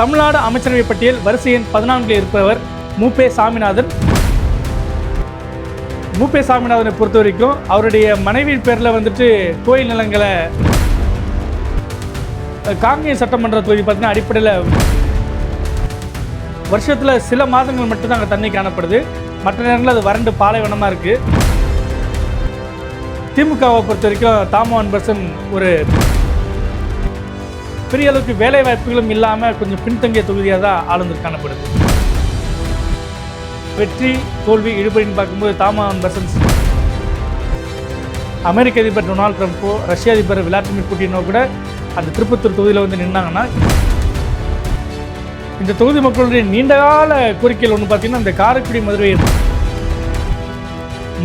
தமிழ்நாடு அமைச்சரவை பட்டியல் வரிசை எண் பதினான்கில் இருப்பவர் மூபே சாமிநாதன். மூபே சாமிநாதனை பொறுத்த வரைக்கும் அவருடைய மனைவியின் பேரில் வந்துட்டு கோயில் நிலங்களை காங்கேய சட்டமன்ற தொகுதி பார்த்தீங்கன்னா அடிப்படையில் வருஷத்தில் சில மாதங்கள் மட்டும்தான் அங்கே தண்ணி காணப்படுது. மற்ற நேரங்களில் அது வறண்டு பாலைவனமாக இருக்குது திமுகவை பொறுத்த வரைக்கும் தாமோ அன்பரசன் ஒரு பெரிய அளவுக்கு வேலை வாய்ப்புகளும் இல்லாமல் கொஞ்சம் பின்தங்கிய தொகுதியாக தான் ஆளுநர் காணப்படுது. வெற்றி தோல்வி இழுபறின்னு பார்க்கும்போது தாமா பசன்ஸ் அமெரிக்க அதிபர் டொனால்ட் ட்ரம்ப்போ ரஷ்ய அதிபர் விளாடிமிர் புட்டினோ கூட அந்த திருப்பத்தூர் தொகுதியில் வந்து நின்னாங்கன்னா இந்த தொகுதி மக்களுடைய நீண்டகால கோரிக்கைகள் ஒன்று பார்த்தீங்கன்னா இந்த காரைக்குடி மதுரை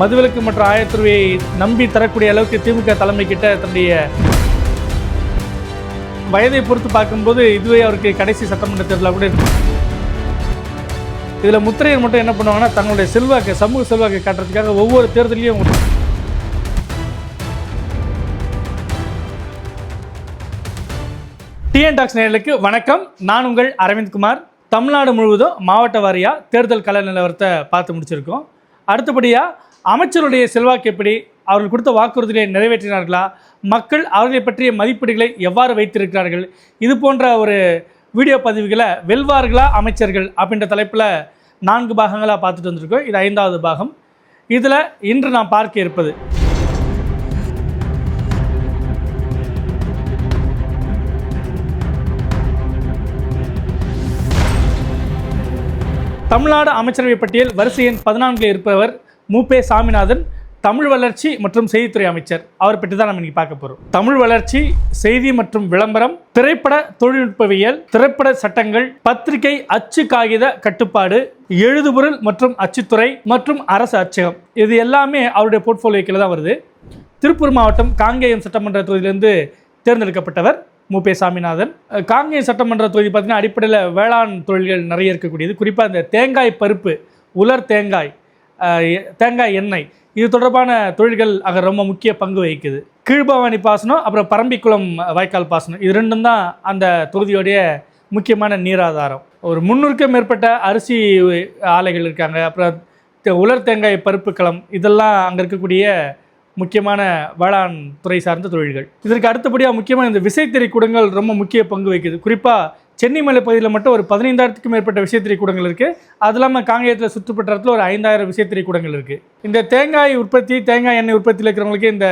மதுவிலக்கு மற்றும் ஆயத்துறையை நம்பி தரக்கூடிய அளவுக்கு திமுக தலைமை கிட்ட தன்னுடைய வயதை பொறுத்து பார்க்கும்போது இதுவே அவருக்கு கடைசி சட்டமன்ற தேர்தலாக கூட இருக்கு. இதில் முத்திரையர் மட்டும் என்ன பண்ணுவாங்கன்னா தங்களுடைய செல்வாக்கு சமூக செல்வாக்கை காட்டுறதுக்காக ஒவ்வொரு தேர்தலையும் டிஎன் டாக்ஸ் நேர்களுக்கு வணக்கம். நான் உங்கள் அரவிந்த்குமார் தமிழ்நாடு முழுவதும் மாவட்ட வாரியாக தேர்தல் கள நிலவரத்தை பார்த்து முடிச்சிருக்கோம். அடுத்தபடியாக அமைச்சருடைய செல்வாக்கு எப்படி அவர்கள் கொடுத்த வாக்குறுதிகளை நிறைவேற்றினார்களா? மக்கள் அவர்களை பற்றிய மதிப்பீடுகளை எவ்வாறு வைத்திருக்கிறார்கள்? இது போன்ற ஒரு வீடியோ பதிவுகளை வெல்வார்களா அமைச்சர்கள் அப்படின்ற தலைப்பில் நான்கு பாகங்களாக பார்த்துட்டு வந்திருக்கோம். இது ஐந்தாவது பாகம். இதில் இன்று நாம் பார்க்க இருப்பது. தமிழ்நாடு அமைச்சரவை பட்டியல் வரிசை எண் பதினான்கில் இருப்பவர் மூபே சாமிநாதன் தமிழ் வளர்ச்சி மற்றும் செய்தித்துறை அமைச்சர். அவர் பற்றி தான் நம்ம இன்னைக்கு பார்க்க போகிறோம் தமிழ் வளர்ச்சி செய்தி மற்றும் விளம்பரம் திரைப்பட தொழில்நுட்பவியல் திரைப்பட சட்டங்கள் பத்திரிகை அச்சு காகித கட்டுப்பாடு எழுதுபொருள் மற்றும் அச்சுத்துறை மற்றும் அரசு அச்சகம். இது எல்லாமே அவருடைய போர்ட்ஃபோலியோக்கில் தான் வருது. திருப்பூர் மாவட்டம் காங்கேயம் சட்டமன்ற தொகுதியிலிருந்து தேர்ந்தெடுக்கப்பட்டவர் மூபே சாமிநாதன். காங்கேயம் சட்டமன்ற தொகுதி பார்த்தீங்கன்னா அடிப்படையில் வேளாண் தொழில்கள் நிறைய இருக்கக்கூடியது. குறிப்பாக இந்த தேங்காய் பருப்பு உலர் தேங்காய் தேங்காய் எண்ணெய். இது தொடர்பான தொழில்கள் அங்கே ரொம்ப முக்கிய பங்கு வகிக்குது. கீழ்பவானி பாசனம் அப்புறம் பரம்பிக்குளம் வாய்க்கால் பாசனம். இது ரெண்டும் தான் அந்த தொகுதியோடைய முக்கியமான நீராதாரம். ஒரு முந்நூறுக்கும் மேற்பட்ட அரிசி ஆலைகள் இருக்காங்க. அப்புறம் தே- உலர் தேங்காய் பருப்பு களம். இதெல்லாம் அங்கே இருக்கக்கூடிய முக்கியமான வேளாண் துறை சார்ந்த தொழில்கள். இதற்கு அடுத்தபடியாக முக்கியமான இந்த விசைத்தறி கூடங்கள் ரொம்ப முக்கிய பங்கு வகிக்குது. குறிப்பாக சென்னைமலை பகுதியில் மட்டும் ஒரு பதினைந்தாயிரத்துக்கும் மேற்பட்ட விசைத்தறி கூடங்கள் இருக்குது அது இல்லாமல் காங்கேயத்தில் சுற்றுப்பட்டத்தில் ஒரு ஐந்தாயிரம் விசைத்தறி கூடங்கள் இருக்குது இந்த தேங்காய் உற்பத்தி தேங்காய் எண்ணெய் உற்பத்தியில் இருக்கிறவங்களுக்கு இந்த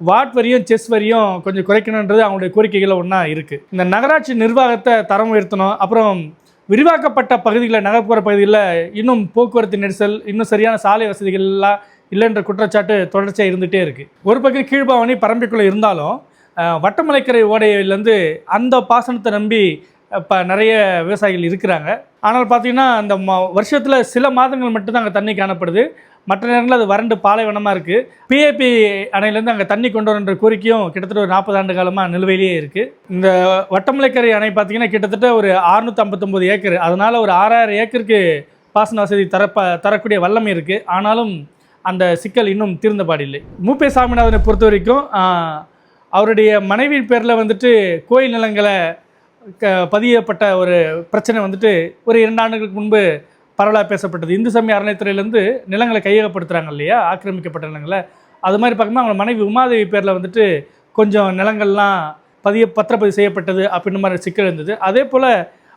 வாட் வரியும் செஸ் வரியும் கொஞ்சம் குறைக்கணுன்றது அவங்களுடைய கோரிக்கைகளில் ஒன்றா இருக்குது இந்த நகராட்சி நிர்வாகத்தை தரம் உயர்த்தணும் அப்புறம் விரிவாக்கப்பட்ட பகுதிகளில் நகர்ப்புற பகுதிகளில் இன்னும் போக்குவரத்து நெரிசல் இன்னும் சரியான சாலை வசதிகள் எல்லாம் இல்லைன்ற குற்றச்சாட்டு தொடர்ச்சியாக இருந்துகிட்டே இருக்குது ஒரு பக்கம் கீழ்பாவணி பரம்பிக்குள்ளே இருந்தாலும் வட்டமலைக்கரை ஓடையிலேருந்து அந்த பாசனத்தை நம்பி இப்போ நிறைய விவசாயிகள் இருக்கிறாங்க. ஆனால் பார்த்தீங்கன்னா அந்த வருஷத்தில் சில மாதங்கள் மட்டும்தான் அங்கே தண்ணி காணப்படுது. மற்ற நேரங்களில் அது வறண்டு பாலைவனமாக இருக்குது பிஏபி அணையிலேருந்து அங்கே தண்ணி கொண்டு வரன்ற கோரிக்கையும் கிட்டத்தட்ட ஒரு நாற்பது ஆண்டு காலமாக நிலுவையிலேயே இருக்குது இந்த வட்டமலைக்கரை அணை பார்த்திங்கன்னா கிட்டத்தட்ட ஒரு அறுநூற்றம்பத்தொம்பது ஏக்கர். அதனால் ஒரு ஆறாயிரம் ஏக்கருக்கு பாசன வசதி தரப்ப தரக்கூடிய வல்லமை இருக்குது ஆனாலும் அந்த சிக்கல் இன்னும் தீர்ந்தபாடில்லை மூப்பே சாமிநாதனை பொறுத்த வரைக்கும் அவருடைய மனைவி பேரில் வந்துட்டு கோயில் நிலங்களை க பதியப்பட்ட ஒரு பிரச்சனை வந்துட்டு ஒரு இரண்டு ஆண்டுகளுக்கு முன்பு பரவலாக பேசப்பட்டது. இந்து சமய அறநிலைத்துறையிலேருந்து நிலங்களை கையகப்படுத்துகிறாங்க இல்லையா? ஆக்கிரமிக்கப்பட்ட நிலங்களை. அது மாதிரி பார்க்கும்போது அவங்க மனைவி உமாதேவி பேரில் வந்துட்டு கொஞ்சம் நிலங்கள்லாம் பதிய பத்திரப்பதிவு செய்யப்பட்டது அப்படின்ற மாதிரி சிக்கல் இருந்தது. அதே போல்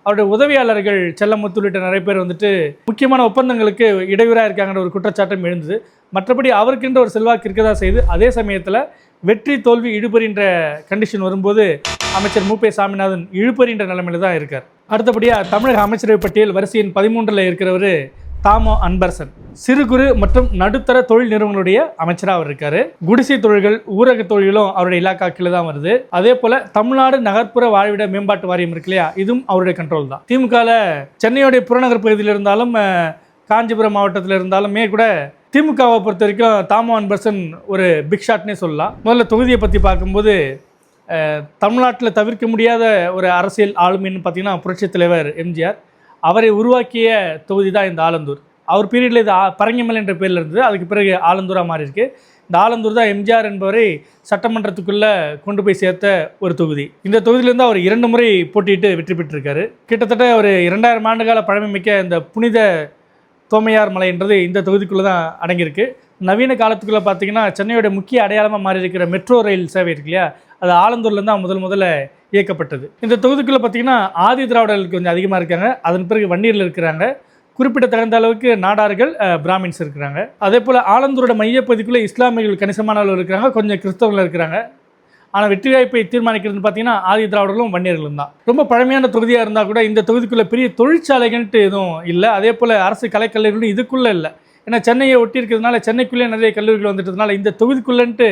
அவருடைய உதவியாளர்கள் செல்லமுத்து உள்ளிட்ட நிறைய பேர் வந்துட்டு முக்கியமான ஒப்பந்தங்களுக்கு இடையூறாக இருக்காங்கன்ற ஒரு குற்றச்சாட்டும் எழுந்தது. மற்றபடி அவருக்கென்ற ஒரு செல்வாக்கு இருக்கதா செய்து அதே சமயத்தில் வெற்றி தோல்வி இழுபறின்ற கண்டிஷன் வரும்போது அமைச்சர் மூபே சாமிநாதன் இழுபறின்ற நிலைமையில தான் இருக்கார். அடுத்தபடியாக தமிழக அமைச்சரவை பட்டியல் வரிசையின் பதிமூன்றில் இருக்கிறவர் தாமோ அன்பரசன். சிறு குறு மற்றும் நடுத்தர தொழில் நிறுவனங்களுடைய அமைச்சராக அவர் இருக்காரு. குடிசை தொழில்கள் ஊரக தொழிலும் அவருடைய இலாக்காக்கில் தான் வருது. அதே போல தமிழ்நாடு நகர்ப்புற வாழ்விட மேம்பாட்டு வாரியம் இருக்கு இல்லையா இதுவும் அவருடைய கண்ட்ரோல் தான். திமுகவில் சென்னையுடைய புறநகர் பகுதியில் இருந்தாலும் காஞ்சிபுரம் மாவட்டத்தில் இருந்தாலுமே கூட திமுகவை பொறுத்த வரைக்கும் தாமோ அன்பரசன் ஒரு பிக் ஷாட்னே சொல்லலாம். முதல்ல தொகுதியை பற்றி பார்க்கும்போது தமிழ்நாட்டில் தவிர்க்க முடியாத ஒரு அரசியல் ஆளுமைன்னு பார்த்தீங்கன்னா புரட்சித் தலைவர் எம்ஜிஆர். அவரை உருவாக்கிய தொகுதி தான் இந்த ஆலந்தூர். அவர் பீரியடில் இது பரங்கிமல் பரங்கிமலை என்ற பேரில் இருந்தது. அதுக்கு பிறகு ஆலந்தூராக மாறி இருக்கு இந்த ஆலந்தூர் தான் எம்ஜிஆர் என்பவரை சட்டமன்றத்துக்குள்ளே கொண்டு போய் சேர்த்த ஒரு தொகுதி. இந்த தொகுதியிலேருந்து அவர் இரண்டு முறை போட்டியிட்டு வெற்றி பெற்றிருக்காரு. கிட்டத்தட்ட ஒரு இரண்டாயிரம் ஆண்டுகால பழமைமிக்க இந்த புனித தோமையார் மலைன்றது இந்த தொகுதிக்குள்ளே தான் அடங்கியிருக்கு. நவீன காலத்துக்குள்ளே பார்த்தீங்கன்னா சென்னையோட முக்கிய அடையாளமாக மாறி இருக்கிற மெட்ரோ ரயில் சேவை இருக்கு இல்லையா? அது ஆலந்தூர்லேருந்து தான் முதல் முதல்ல இயக்கப்பட்டது. இந்த தொகுதிக்குள்ளே பார்த்தீங்கன்னா ஆதி திராவிடர்களுக்கு கொஞ்சம் அதிகமாக இருக்காங்க. அதன் பிறகு வன்னியர்கள் இருக்கிறாங்க. குறிப்பிடத்தகுந்த அளவுக்கு நாடார்கள் பிராமின்ஸ் இருக்கிறாங்க. அதே போல் ஆலந்தூரோட மையப்பகுதிக்குள்ளே இஸ்லாமியர்கள் கணிசமான அளவு இருக்கிறாங்க. கொஞ்சம் கிறிஸ்தவர்கள் இருக்கிறாங்க. ஆனால் வெற்றி வாய்ப்பை தீர்மானிக்கிறதுன்னு பார்த்தீங்கன்னா ஆதி திராவிடர்களும் வன்னியர்களும் தான். ரொம்ப பழமையான தொகுதியாக இருந்தால் கூட இந்த தொகுதிக்குள்ளே பெரிய தொழிற்சாலைகள்ட்டு எதுவும் இல்லை. அதே போல் அரசு கலைக்கல்லூரிகளும் இதுக்குள்ளே இல்லை. ஏன்னா சென்னையை ஒட்டி இருக்கிறதுனால சென்னைக்குள்ளே நிறைய கல்லூரிகள் வந்துட்டதுனால இந்த தொகுதிக்குள்ளேன்ட்டு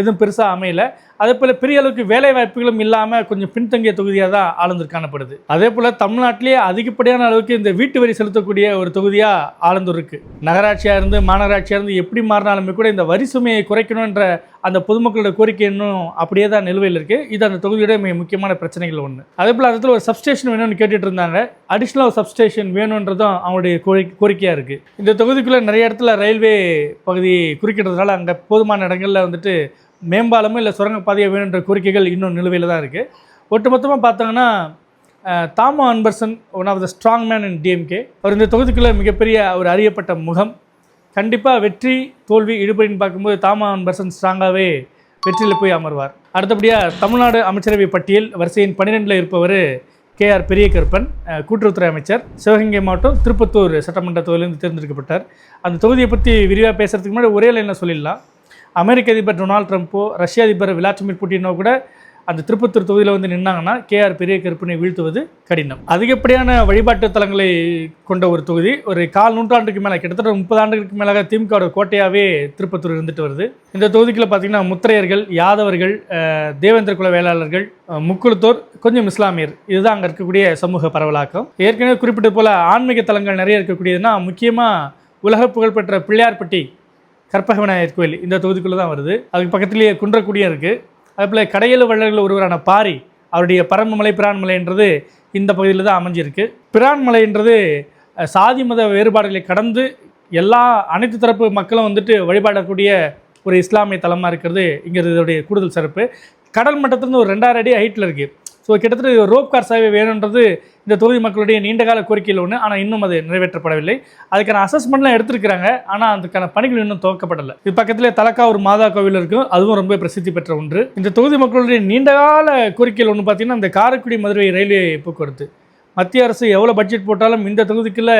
எதுவும் பெருசாக அமையலை. அதே போல் பெரிய அளவுக்கு வேலை வாய்ப்புகளும் இல்லாமல் கொஞ்சம் பின்தங்கிய தொகுதியாக தான் ஆலந்தூர் காணப்படுது. அதே போல் தமிழ்நாட்டிலேயே அதிகப்படியான அளவுக்கு இந்த வீட்டு வரி செலுத்தக்கூடிய ஒரு தொகுதியாக ஆலந்தூர் இருக்குது நகராட்சியாக இருந்து மாநகராட்சியாக இருந்து எப்படி மாறினாலுமே கூட இந்த வரி சுமையை குறைக்கணுன்ற அந்த பொதுமக்களோட கோரிக்கை இன்னும் அப்படியே தான் நிலுவையில் இருக்குது இது அந்த தொகுதியோட மிக முக்கியமான பிரச்சனைகள் ஒன்று அதே போல் அதில் ஒரு சப்ஸ்டேஷன் வேணும்னு கேட்டுட்டு இருந்தாங்க. அடிஷ்னல் ஒரு சப்ஸ்டேஷன் வேணுன்றதும் அவங்களுடைய கோரி கோரிக்கையாக இருக்குது இந்த தொகுதிக்குள்ளே நிறைய இடத்துல ரயில்வே பகுதி குறுக்கிடுறதுனால அங்கே போதுமான இடங்களில் வந்துட்டு மேம்பாலமும் இல்லை சுரங்கப்பாதையை வேணுன்ற கோரிக்கைகள் இன்னும் நிலுவையில் தான் இருக்குது ஒட்டுமொத்தமாக பார்த்தோங்கன்னா அஹ், Thamo Anbarasan one of the strong man in DMK அவர் இந்த தொகுதிக்குள்ளே மிகப்பெரிய ஒரு அறியப்பட்ட முகம். கண்டிப்பாக வெற்றி தோல்வி இழுபறின்னு பார்க்கும்போது தாமா அன்பர்சன் ஸ்ட்ராங்காகவே வெற்றியில் போய் அமர்வார். அடுத்தபடியாக தமிழ்நாடு அமைச்சரவை பட்டியல் வரிசையின் பன்னிரெண்டில் இருப்பவர் கே ஆர் பெரியகருப்பன் கூட்டுறவுத்துறை அமைச்சர். சிவகங்கை மாவட்டம் திருப்பத்தூர் சட்டமன்ற தொகுதியிலிருந்து தேர்ந்தெடுக்கப்பட்டார். அந்த தொகுதியை பற்றி விரிவாக பேசுகிறதுக்கு முன்னாடி ஒரே லைனில் சொல்லிடலாம். அமெரிக்க அதிபர் டொனால்ட் ட்ரம்ப்போ ரஷ்ய அதிபர் விளாடிமிர் புட்டினோ கூட அந்த திருப்பத்தூர் தொகுதியில் வந்து நின்னாங்கன்னா கேஆர் பெரிய கருப்பினை வீழ்த்துவது கடினம். அதிகப்படியான வழிபாட்டு தலங்களை கொண்ட ஒரு தொகுதி. ஒரு கால் நூற்றாண்டுக்கு மேலே கிட்டத்தட்ட முப்பது ஆண்டுகளுக்கு மேலாக திமுகவோட கோட்டையாகவே திருப்பத்தூர் இருந்துட்டு வருது. இந்த தொகுதிக்குள்ள பார்த்தீங்கன்னா முத்திரையர்கள் யாதவர்கள் தேவேந்திர குல வேளாளர்கள் அஹ், முக்குளத்தோர் கொஞ்சம் இஸ்லாமியர். இதுதான் அங்கே இருக்கக்கூடிய சமூக பரவலாக்கம். ஏற்கனவே குறிப்பிட்டது போல ஆன்மீக தலங்கள் நிறைய இருக்கக்கூடியதுன்னா முக்கியமாக உலக புகழ்பெற்ற பிள்ளையார்பட்டி கற்பக விநாயகர் கோயில் இந்த தொகுதிக்குள்ளே தான் வருது. அதுக்கு பக்கத்துலேயே குன்றக்குடியும் இருக்குது அதே போல் கடையலு வள்ளல்கள் ஒருவரான பாரி அவருடைய பரம்புமலை பிரான்மலைன்றது இந்த பகுதியில் தான் அமைஞ்சிருக்கு. பிரான்மலைன்றது சாதி மத வேறுபாடுகளை கடந்து எல்லா அனைத்து தரப்பு மக்களும் வந்துட்டு வழிபாடக்கூடிய ஒரு இஸ்லாமிய தலமாக இருக்கிறது. இங்கே இதோடைய கூடுதல் சிறப்பு. கடல் மட்டத்திலிருந்து ஒரு ரெண்டாயிரம் அடி ஹைட்டில் இருக்குது ஸோ கிட்டத்தட்ட ரோப் கார் சேவை வேணுன்றது இந்த தொகுதி மக்களுடைய நீண்டகால கோரிக்கையில் ஒன்று ஆனால் இன்னும் அது நிறைவேற்றப்படவில்லை. அதுக்கான அசஸ்மெண்ட்லாம் எடுத்திருக்கிறாங்க. ஆனால் அதுக்கான பணிகள் இன்னும் துவக்கப்படலை. இது பக்கத்திலே தலக்கா ஒரு மாதா கோவில் இருக்கும் அதுவும் ரொம்ப பிரசித்தி பெற்ற ஒன்று. இந்த தொகுதி மக்களுடைய நீண்டகால கோரிக்கையில் ஒன்று பார்த்தீங்கன்னா இந்த காரைக்குடி மதுரை ரயில்வே போக்குவரத்து. மத்திய அரசு எவ்வளோ பட்ஜெட் போட்டாலும் இந்த தொகுதிக்குள்ள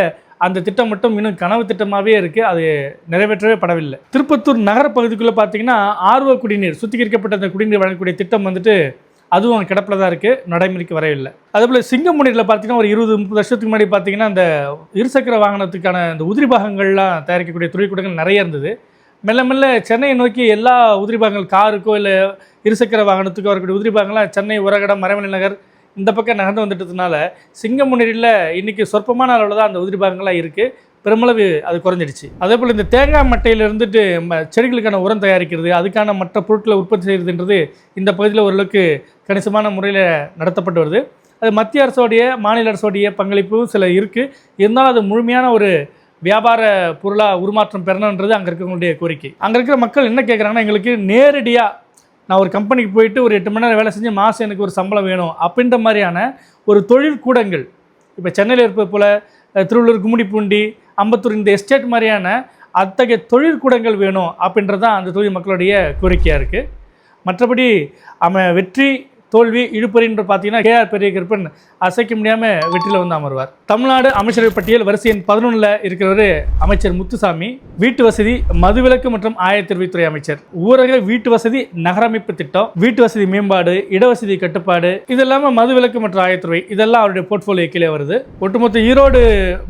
அந்த திட்டம் மட்டும் இன்னும் கனவு திட்டமாகவே இருக்குது அது நிறைவேற்றவே படவில்லை. திருப்பத்தூர் நகர பகுதிக்குள்ளே பார்த்தீங்கன்னா ஆர்வ குடிநீர் சுத்திகரிக்கப்பட்ட அந்த குடிநீர் வழங்கக்கூடிய திட்டம் வந்துட்டு அதுவும் கிடப்பில் தான் இருக்குது நடைமுறைக்கு வரவில்லை அதேபோல் சிங்கமுனியில் பார்த்தீங்கன்னா ஒரு இருபது முப்பது வருஷத்துக்கு முன்னாடி பார்த்தீங்கன்னா அந்த இருசக்கர வாகனத்துக்கான அந்த உதிரி பாகங்கள்லாம் தயாரிக்கக்கூடிய தொழிற்கூடங்கள் நிறைய இருந்தது. மெல்ல மெல்ல சென்னையை நோக்கி எல்லா உதிரி பாகங்கள் காருக்கோ இல்லை இருசக்கர வாகனத்துக்கோ வரக்கூடிய உதிரி பாகங்கள்லாம் சென்னை உரகடம் மறைமலை நகர் இந்த பக்கம் நகர்ந்து வந்துட்டதுனால சிங்கமுனியில் இன்றைக்கி சொற்பமான அளவில் தான் அந்த உதிரி பாகங்கள்லாம் இருக்குது பெருமளவு அது குறைஞ்சிடுச்சு. அதே போல் இந்த தேங்காய் மட்டையில் இருந்துட்டு ம- செடிகளுக்கான உரம் தயாரிக்கிறது அதுக்கான மற்ற பொருட்களை உற்பத்தி செய்கிறதுன்றது இந்த பகுதியில் ஓரளவுக்கு கணிசமான முறையில் நடத்தப்பட்டு வருது. அது மத்திய அரசோடைய மாநில அரசோடைய பங்களிப்பும் சில இருக்குது இருந்தாலும் அது முழுமையான ஒரு வியாபார பொருளாக உருமாற்றம் பெறணுன்றது அங்கே இருக்கவங்களுடைய கோரிக்கை. அங்கே இருக்கிற மக்கள் என்ன கேட்குறாங்கன்னா எங்களுக்கு நேரடியாக நான் ஒரு கம்பெனிக்கு போயிட்டு ஒரு எட்டு மணி நேரம் வேலை செஞ்சு மாதம் எனக்கு ஒரு சம்பளம் வேணும் அப்படின்ற மாதிரியான ஒரு தொழில் கூடங்கள். இப்போ சென்னையில் இருப்பது போல் திருவள்ளூர் கும்மிடிப்பூண்டி அம்பத்தூர் இந்த எஸ்டேட் மாதிரியான அத்தகைய தொழிற்கூடங்கள் வேணும் அப்படின்றது தான் அந்த தொகுதி மக்களுடைய கோரிக்கையாக இருக்குது மற்றபடி அவன் வெற்றி தோல்வி இழுப்பறின்னு பார்த்தீங்கன்னா கேஆர் பெரிய கருப்பன் அசைக்க முடியாமல் வெற்றியில் வந்து அமர்வார். தமிழ்நாடு அமைச்சரவை பட்டியல் வரிசை எண் பதினொன்றில் இருக்கிறவர் அமைச்சர் முத்துசாமி வீட்டு வசதி மதுவிலக்கு மற்றும் ஆயத்தெரிவித்துறை அமைச்சர். ஊரக வீட்டு வசதி நகரமைப்பு திட்டம் வீட்டு வசதி மேம்பாடு இடவசதி கட்டுப்பாடு இது இல்லாமல் மதுவிலக்கு மற்றும் ஆயத்துறை இதெல்லாம் அவருடைய போர்ட்ஃபோலியோ கீழே வருது. ஒட்டுமொத்த ஈரோடு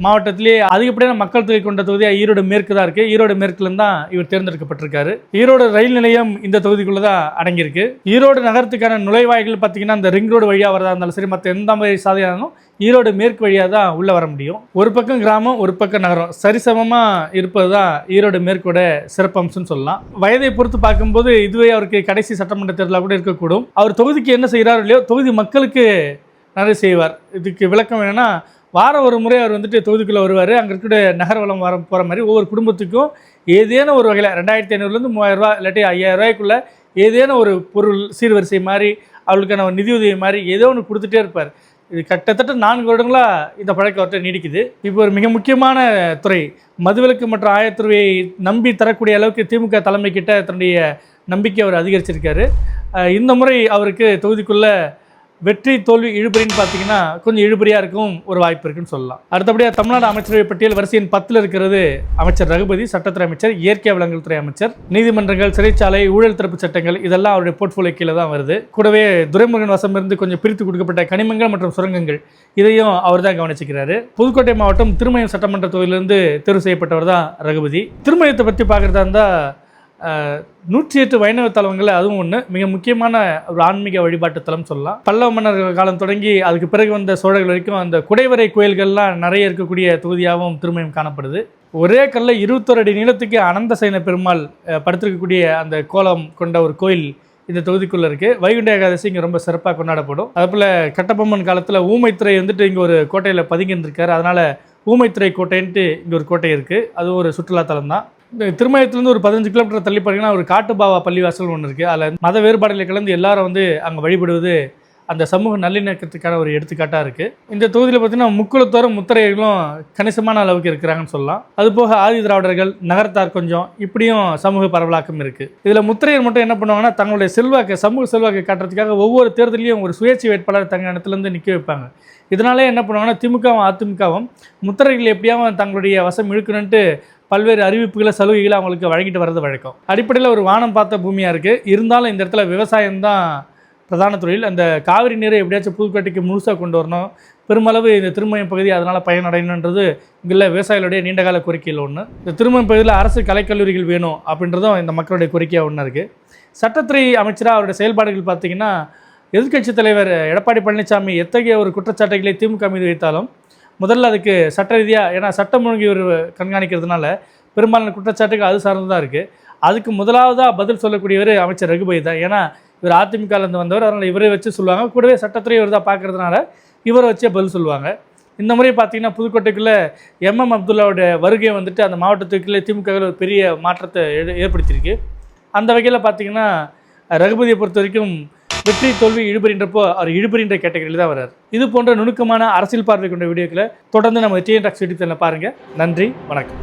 மாவட்டத்திலேயே அதிகப்படியான மக்கள் தொகை கொண்ட தொகுதியாக ஈரோடு மேற்கு தான் இருக்குது ஈரோடு மேற்குல தான் இவர் தேர்ந்தெடுக்கப்பட்டிருக்காரு. ஈரோடு ரயில் நிலையம் இந்த தொகுதிக்குள்ளே தான் அடங்கியிருக்கு. ஈரோடு நகரத்துக்கான நுழைவாய்கள் பார்த்தீங்கன்னா இந்த ரிங் ரோடு வழியாக வரதா இருந்தாலும் சரி மற்ற எந்த மாதிரி சாதியானாலும் ஈரோடு மேற்கு வழியாக தான் உள்ளே வர முடியும். ஒரு பக்கம் கிராமம் ஒரு பக்கம் நகரம். சரிசமமாக இருப்பது தான் ஈரோடு மேற்கோட சிறப்பம்சம்னு சொல்லலாம். வயதை பொறுத்து பார்க்கும்போது இதுவே அவருக்கு கடைசி சட்டமன்ற தேர்தலாக கூட இருக்கக்கூடும். அவர் தொகுதிக்கு என்ன செய்கிறாரோ இல்லையோ தொகுதி மக்களுக்கு நிறைய செய்வார். இதுக்கு விளக்கம் என்னென்னா வாரம் ஒரு முறை அவர் வந்துட்டு தொகுதிக்குள்ளே வருவார். அங்கே இருக்கிற நகர்வலம் வர போகிற மாதிரி ஒவ்வொரு குடும்பத்துக்கும் ஏதேனும் ஒரு வகையில் ரெண்டாயிரத்தி ஐநூறுலேருந்து மூவாயிரரூவா இல்லாட்டி ஐயாயிரம் ரூபாய்க்குள்ள ஏதேனும் ஒரு பொருள் சீர்வரிசை மாதிரி அவளுக்கான ஒரு நிதியுதவி மாதிரி ஏதோ ஒன்று கொடுத்துட்டே இருப்பார். இது கிட்டத்தட்ட நான்கு வருடங்களாக இந்த பழக்கம் அவர்கிட்ட நீடிக்குது. இப்போ ஒரு மிக முக்கியமான துறை மதுவிலக்கு மற்றும் ஆயத்துறையை நம்பி தரக்கூடிய அளவுக்கு திமுக தலைமை கிட்ட தன்னுடைய நம்பிக்கை அவர் அதிகரிச்சிருக்காரு. இந்த முறை அவருக்கு தொகுதிக்குள்ளே வெற்றி தோல்வி இழுபறின்னு பார்த்தீங்கன்னா கொஞ்சம் இழுபறியாக இருக்கும் ஒரு வாய்ப்பு இருக்குன்னு சொல்லலாம். அடுத்தபடியாக தமிழ்நாடு அமைச்சரவை பட்டியல் வரிசையின் பத்தில் இருக்கிறது அமைச்சர் ரகுபதி சட்டத்துறை அமைச்சர் இயற்கை வளங்கள் துறை அமைச்சர் நீதிமன்றங்கள் சிறைச்சாலை ஊழல் தடுப்பு சட்டங்கள் இதெல்லாம் அவருடைய போர்ட்ஃபோலியோ கீழே தான் வருது. கூடவே துரைமுருகன் வசம் இருந்து கொஞ்சம் பிரித்து கொடுக்கப்பட்ட கனிமங்கள் மற்றும் சுரங்கங்கள் இதையும் அவர் தான் கவனிச்சுக்கிறாரு. புதுக்கோட்டை மாவட்டம் திருமயம் சட்டமன்ற தொகுதியிலிருந்து தேர்வு செய்யப்பட்டவர் தான் ரகுபதி. திருமயத்தை பற்றி பார்க்குறதா இருந்தால் நூற்றி எட்டு வைணவ தலங்களில் அதுவும் ஒன்று மிக முக்கியமான ஒரு ஆன்மீக வழிபாட்டு தலம் சொல்லலாம். பல்லவ மன்னர்கள் காலம் தொடங்கி அதுக்கு பிறகு வந்த சோழர்கள் வரைக்கும் அந்த குடைவரை கோயில்கள்லாம் நிறைய இருக்கக்கூடிய தொகுதியாகவும் திருமயம் காணப்படுது. ஒரே கல்ல இருபத்தொரு அடி நீளத்துக்கு அனந்த சைன பெருமாள் படுத்திருக்கக்கூடிய அந்த கோலம் கொண்ட ஒரு கோயில் இந்த தொகுதிக்குள்ளே இருக்குது வைகுண்ட ஏகாதசி இங்கே ரொம்ப சிறப்பாக கொண்டாடப்படும். அதுபோல் கட்டபொம்மன் காலத்தில் ஊமைத்துறை வந்துட்டு இங்கே ஒரு கோட்டையில் பதுங்கியிருந்திருக்காரு அதனால் ஊமைத்துறை கோட்டைன்ட்டு இங்கே ஒரு கோட்டை இருக்குது அது ஒரு சுற்றுலாத்தலம் தான். திருமயத்துலேருந்து ஒரு பதினஞ்சு கிலோமீட்டர் தள்ளி பார்த்தீங்கன்னா ஒரு காட்டுபாவா பள்ளிவாசல் ஒன்று இருக்குது அதில் மத வேறுபாடுகளை கலந்து எல்லாரும் வந்து அங்கே வழிபடுவது அந்த சமூக நல்லிணக்கத்துக்கான ஒரு எடுத்துக்காட்டாக இருக்குது இந்த தொகுதியில் பார்த்தீங்கன்னா முக்குளத்தோரம் முத்திரைகளும் கணிசமான அளவுக்கு இருக்கிறாங்கன்னு சொல்லலாம். அதுபோக ஆதி திராவிடர்கள் நகரத்தார் கொஞ்சம் இப்படியும் சமூக பரவலாக்கம் இருக்குது இதில் முத்திரையர் மட்டும் என்ன பண்ணுவாங்கன்னா தங்களுடைய செல்வாக்கு சமூக செல்வாக்கை காட்டுறதுக்காக ஒவ்வொரு தேர்தலையும் ஒரு சுயேட்சை வேட்பாளர் தங்க இடத்துலேருந்து நிற்க வைப்பாங்க. இதனாலே என்ன பண்ணுவாங்கன்னா திமுகவும் அதிமுகவும் முத்திரைகள் எப்படியாவும் தங்களுடைய வசம் இழுக்கணுன்ட்டு பல்வேறு அறிவிப்புகளை சலுகைகளை அவங்களுக்கு வழங்கிட்டு வர்றது வழக்கம். அடிப்படையில் ஒரு வானம் பார்த்த பூமியாக இருக்குது இருந்தாலும் இந்த இடத்துல விவசாயம் தான் பிரதான தொழில். அந்த காவிரி நீரை எப்படியாச்சும் புதுக்கோட்டைக்கு முழுசாக கொண்டு வரணும். பெருமளவு இந்த திருமயம் பகுதி அதனால் பயனடையணுன்றது இங்குள்ள விவசாயிகளுடைய நீண்டகால கோரிக்கையில் ஒன்று இந்த திருமயம் பகுதியில் அரசு கலைக்கல்லூரிகள் வேணும் அப்படின்றதும் இந்த மக்களுடைய கோரிக்கையாக ஒன்று இருக்குது சட்டத்துறை அமைச்சராக அவருடைய செயல்பாடுகள் பார்த்திங்கன்னா எதிர்க்கட்சித் தலைவர் எடப்பாடி பழனிசாமி எத்தகைய ஒரு குற்றச்சாட்டுகளை திமுக மீது வைத்தாலும் முதல்ல அதுக்கு சட்ட ரீதியாக ஏன்னா சட்டம் ஒழுங்கு இவர் கண்காணிக்கிறதுனால பெரும்பாலான குற்றச்சாட்டுக்கு அது சார்ந்து தான் இருக்குது அதுக்கு முதலாவதாக பதில் சொல்லக்கூடியவர் அமைச்சர் ரகுபதி தான். ஏன்னா இவர் அதிமுகலேருந்து வந்தவர் அதனால் இவரை வச்சு சொல்லுவாங்க. கூடவே சட்டத்துறை இவர் தான் பார்க்கறதுனால இவரை வச்சே பதில் சொல்லுவாங்க. இந்த முறை பார்த்தீங்கன்னா புதுக்கோட்டைக்குள்ளே எம்எம் அப்துல்லாவோட வருகை வந்துட்டு அந்த மாவட்டத்துக்குள்ளே திமுகவில் ஒரு பெரிய மாற்றத்தை ஏற்படுத்தியிருக்கு. அந்த வகையில் பார்த்தீங்கன்னா ரகுபதியை பொறுத்த வரைக்கும் வெற்றி தோல்வி இழுபறின்றப்போ அவர் இழுபறின்ற கேட்டகரியில் தான் வர்றார். இது போன்ற நுணுக்கமான அரசியல் பார்வை கொண்ட வீடியோக்களை தொடர்ந்து நம்ம டிஎன் டாக்ஸ் யூடியூப் சேனலில் பாருங்கள் நன்றி வணக்கம்.